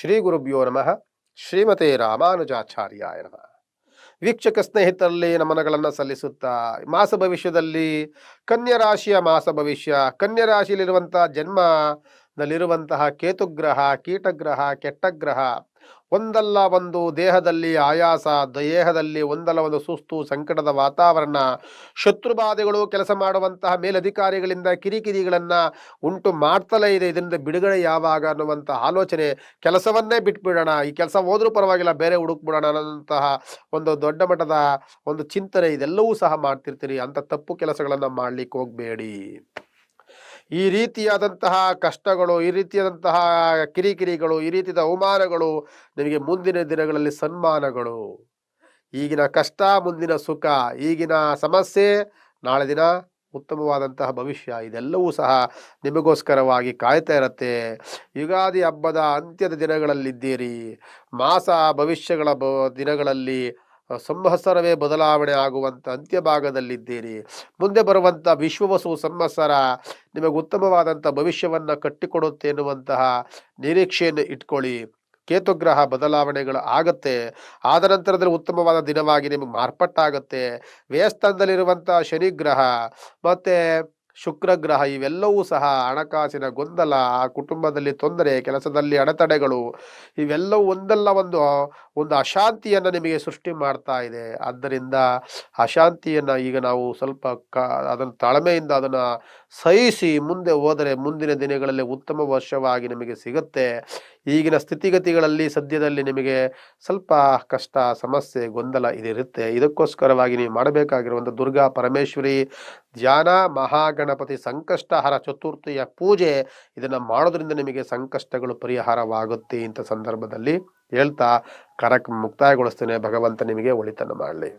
ಶ್ರೀ ಗುರುಭ್ಯೋ ನಮಃ. ಶ್ರೀಮತಿ ರಾಮಾನುಜಾಚಾರ್ಯಾಯ ನಮಃ. ವೀಕ್ಷಕ ಸ್ನೇಹಿತರಲ್ಲಿ ನಮನಗಳನ್ನು ಸಲ್ಲಿಸುತ್ತಾ ಮಾಸ ಭವಿಷ್ಯದಲ್ಲಿ ಕನ್ಯಾ ರಾಶಿಯ ಮಾಸ ಭವಿಷ್ಯ, ಕನ್ಯಾ ರಾಶಿಯಲ್ಲಿರುವಂತಹ ಜನ್ಮದಲ್ಲಿರುವಂತಹ ಕೇತುಗ್ರಹ, ಕೀಟಗ್ರಹ, ಕೆಟ್ಟಗ್ರಹ, ಒಂದಲ್ಲ ಒಂದು ದೇಹದಲ್ಲಿ ಆಯಾಸ, ದೇಹದಲ್ಲಿ ಒಂದಲ್ಲ ಒಂದು ಸುಸ್ತು, ಸಂಕಟದ ವಾತಾವರಣ, ಶತ್ರುಬಾಧೆಗಳು ಕೆಲಸ ಮಾಡುವಂತಹ ಮೇಲಧಿಕಾರಿಗಳಿಂದ ಕಿರಿಕಿರಿಗಳನ್ನು ಉಂಟು ಮಾಡ್ತಲೇ ಇದೆ. ಇದರಿಂದ ಬಿಡುಗಡೆ ಯಾವಾಗ ಅನ್ನುವಂಥ ಆಲೋಚನೆ ಕೆಲಸವನ್ನೇ ಬಿಟ್ಬಿಡೋಣ. ಈ ಕೆಲಸ ಹೋದರೂ ಪರವಾಗಿಲ್ಲ, ಬೇರೆ ಹುಡುಕ್ಬಿಡೋಣ ಅನ್ನೋಂತಹ ಒಂದು ದೊಡ್ಡ ಮಟ್ಟದ ಒಂದು ಚಿಂತನೆ ಇದೆಲ್ಲವೂ ಸಹ ಮಾಡ್ತಿರ್ತೀರಿ. ಅಂಥ ತಪ್ಪು ಕೆಲಸಗಳನ್ನು ಮಾಡ್ಲಿಕ್ಕೆ ಹೋಗಬೇಡಿ. ಈ ರೀತಿಯಾದಂತಹ ಕಷ್ಟಗಳು, ಈ ರೀತಿಯಾದಂತಹ ಕಿರಿಕಿರಿಗಳು, ಈ ರೀತಿಯ ಅವಮಾನಗಳು ನಿಮಗೆ ಮುಂದಿನ ದಿನಗಳಲ್ಲಿ ಸನ್ಮಾನಗಳು. ಈಗಿನ ಕಷ್ಟ, ಮುಂದಿನ ಸುಖ, ಈಗಿನ ಸಮಸ್ಯೆ, ನಾಳೆ ದಿನ ಉತ್ತಮವಾದಂತಹ ಭವಿಷ್ಯ, ಇದೆಲ್ಲವೂ ಸಹ ನಿಮಗೋಸ್ಕರವಾಗಿ ಕಾಯ್ತಾ ಇರುತ್ತೆ. ಯುಗಾದಿ ಹಬ್ಬದ ಅಂತ್ಯದ ದಿನಗಳಲ್ಲಿದ್ದೀರಿ. ಮಾಸ ಭವಿಷ್ಯಗಳ ದಿನಗಳಲ್ಲಿ ಸಂವತ್ಸರವೇ ಬದಲಾವಣೆ ಆಗುವಂಥ ಅಂತ್ಯಭಾಗದಲ್ಲಿದ್ದೀರಿ. ಮುಂದೆ ಬರುವಂಥ ವಿಶ್ವವಸು ಸಂವತ್ಸರ ನಿಮಗೆ ಉತ್ತಮವಾದಂಥ ಭವಿಷ್ಯವನ್ನು ಕಟ್ಟಿಕೊಡುತ್ತೆ ಎನ್ನುವಂತಹ ನಿರೀಕ್ಷೆಯನ್ನು ಇಟ್ಕೊಳ್ಳಿ. ಕೇತುಗ್ರಹ ಬದಲಾವಣೆಗಳು ಆಗತ್ತೆ. ಆದ ನಂತರದಲ್ಲಿ ಉತ್ತಮವಾದ ದಿನವಾಗಿ ನಿಮಗೆ ಮಾರ್ಪಟ್ಟಾಗತ್ತೆ. ವ್ಯಯಸ್ಥಾನದಲ್ಲಿರುವಂಥ ಶನಿಗ್ರಹ, ಮತ್ತು ಶುಕ್ರಗ್ರಹ ಇವೆಲ್ಲವೂ ಸಹ ಹಣಕಾಸಿನ ಗೊಂದಲ, ಆ ಕುಟುಂಬದಲ್ಲಿ ತೊಂದರೆ, ಕೆಲಸದಲ್ಲಿ ಅಡೆತಡೆಗಳು, ಇವೆಲ್ಲವೂ ಒಂದಲ್ಲ ಒಂದು ಒಂದು ಅಶಾಂತಿಯನ್ನು ನಿಮಗೆ ಸೃಷ್ಟಿ ಮಾಡ್ತಾ ಇದೆ. ಆದ್ದರಿಂದ ಅಶಾಂತಿಯನ್ನು ಈಗ ನಾವು ಸ್ವಲ್ಪ ಕ, ಅದನ್ನು ತಾಳ್ಮೆಯಿಂದ ಅದನ್ನು ಸಹಿಸಿ ಮುಂದೆ ಹೋದರೆ ಮುಂದಿನ ದಿನಗಳಲ್ಲಿ ಉತ್ತಮ ವರ್ಷವಾಗಿ ನಿಮಗೆ ಸಿಗುತ್ತೆ. ಈಗಿನ ಸ್ಥಿತಿಗತಿಗಳಲ್ಲಿ ಸದ್ಯದಲ್ಲಿ ನಿಮಗೆ ಸ್ವಲ್ಪ ಕಷ್ಟ, ಸಮಸ್ಯೆ, ಗೊಂದಲ ಇದಿರುತ್ತೆ. ಇದಕ್ಕೋಸ್ಕರವಾಗಿ ನೀವು ಮಾಡಬೇಕಾಗಿರುವಂಥ ದುರ್ಗಾ ಪರಮೇಶ್ವರಿ ಧ್ಯಾನ, ಮಹಾಗಣಪತಿ ಸಂಕಷ್ಟಹರ ಚತುರ್ಥಿಯ ಪೂಜೆ ಇದನ್ನು ಮಾಡೋದ್ರಿಂದ ನಿಮಗೆ ಸಂಕಷ್ಟಗಳು ಪರಿಹಾರವಾಗುತ್ತೆ ಇಂಥ ಸಂದರ್ಭದಲ್ಲಿ ಹೇಳ್ತಾ ಕರಕ್ ಮುಕ್ತಾಯಗೊಳಿಸ್ತೇನೆ. ಭಗವಂತ ನಿಮಗೆ ಒಳಿತನ್ನು ಮಾಡಲಿ.